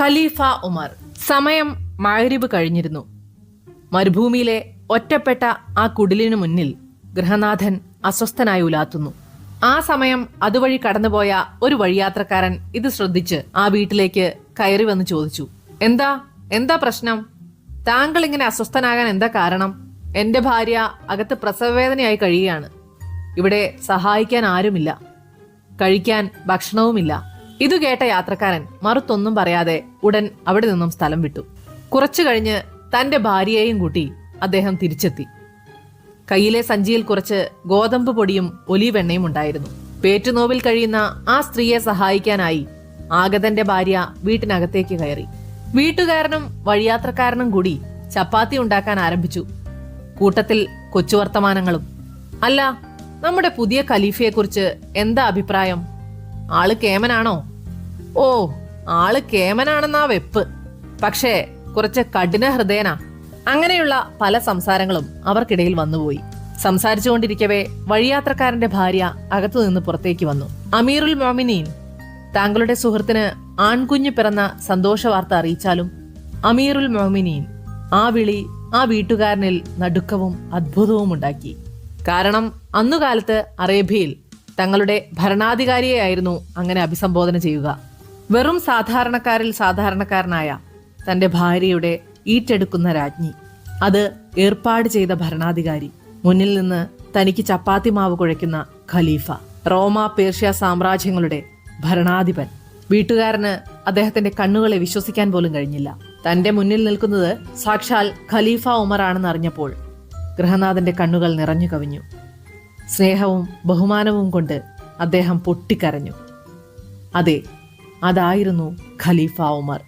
ഖലീഫ ഉമർ. സമയം മാരിബ് കഴിഞ്ഞിരുന്നു. മരുഭൂമിയിലെ ഒറ്റപ്പെട്ട ആ കുടിലിനു മുന്നിൽ ഗൃഹനാഥൻ അസ്വസ്ഥനായി ഉലാത്തുന്നു. ആ സമയം അതുവഴി കടന്നുപോയ ഒരു വഴിയാത്രക്കാരൻ ഇത് ശ്രദ്ധിച്ച് ആ വീട്ടിലേക്ക് കയറി വന്ന് ചോദിച്ചു എന്താ? എന്താ പ്രശ്നം? താങ്കൾ ഇങ്ങനെ അസ്വസ്ഥനാകാൻ എന്താ കാരണം? എന്റെ ഭാര്യ അകത്ത് പ്രസവവേദനയായി കഴിയുകയാണ്. ഇവിടെ സഹായിക്കാൻ ആരുമില്ല. കഴിക്കാൻ ഭക്ഷണവുമില്ല. ഇതു കേട്ട യാത്രക്കാരൻ മറുത്തൊന്നും പറയാതെ ഉടൻ അവിടെ നിന്നും സ്ഥലം വിട്ടു. കുറച്ചു കഴിഞ്ഞ് തന്റെ ഭാര്യയെയും കൂട്ടി അദ്ദേഹം തിരിച്ചെത്തി. കയ്യിലെ സഞ്ചിയിൽ കുറച്ച് ഗോതമ്പ് പൊടിയും ഒലിവെണ്ണയും ഉണ്ടായിരുന്നു. പേറ്റുനോവിൽ കഴിയുന്ന ആ സ്ത്രീയെ സഹായിക്കാനായി ആഗതന്റെ ഭാര്യ വീട്ടിനകത്തേക്ക് കയറി. വീട്ടുകാരനും വഴിയാത്രക്കാരനും കൂടി ചപ്പാത്തി ഉണ്ടാക്കാൻ ആരംഭിച്ചു. കൂട്ടത്തിൽ കൊച്ചുവർത്തമാനങ്ങളും അല്ല നമ്മുടെ പുതിയ ഖലീഫയെക്കുറിച്ച് എന്താ അഭിപ്രായം? ആൾ കേമനാണോ? ഓ ആൾ കേമനാണെന്നാ വെപ്പ്. പക്ഷേ കുറച്ച് കഠിന ഹൃദയനാ. അങ്ങനെയുള്ള പല സംസാരങ്ങളും അവർക്കിടയിൽ വന്നുപോയി. സംസാരിച്ചുകൊണ്ടിരിക്കവേ വഴിയാത്രക്കാരന്റെ ഭാര്യ അകത്തു നിന്ന് പുറത്തേക്ക് വന്നു. അമീറുൽ മോമിനീൻ താങ്കളുടെ സുഹൃത്തിന് ആൺകുഞ്ഞ് പിറന്ന സന്തോഷ വാർത്ത അറിയിച്ചാലും അമീറുൽ മോമിനീൻ ആ വിളി ആ വീട്ടുകാരനിൽ നടുക്കവും അത്ഭുതവും ഉണ്ടാക്കി. കാരണം അന്നുകാലത്ത് അറേബ്യയിൽ തങ്ങളുടെ ഭരണാധികാരിയെയായിരുന്നു അങ്ങനെ അഭിസംബോധന ചെയ്യുക. വെറും സാധാരണക്കാരിൽ സാധാരണക്കാരനായ തന്റെ ഭാര്യയുടെ ഈറ്റെടുക്കുന്ന രാജ്ഞി. അത് ഏർപ്പാട് ചെയ്ത ഭരണാധികാരി. മുന്നിൽ നിന്ന് തനിക്ക് ചപ്പാത്തി മാവ് കുഴയ്ക്കുന്ന ഖലീഫ. റോമ പേർഷ്യ സാമ്രാജ്യങ്ങളുടെ ഭരണാധിപൻ. വീട്ടുകാരന് അദ്ദേഹത്തിന്റെ കണ്ണുകളെ വിശ്വസിക്കാൻ പോലും കഴിഞ്ഞില്ല. തന്റെ മുന്നിൽ നിൽക്കുന്നത് സാക്ഷാൽ ഖലീഫ ഉമറാണെന്ന് അറിഞ്ഞപ്പോൾ ഗൃഹനാഥന്റെ കണ്ണുകൾ നിറഞ്ഞു കവിഞ്ഞു. സ്നേഹവും ബഹുമാനവും കൊണ്ട് അദ്ദേഹം പൊട്ടിക്കരഞ്ഞു. അതെ അതായിരുന്നു ഖലീഫ ഉമർ.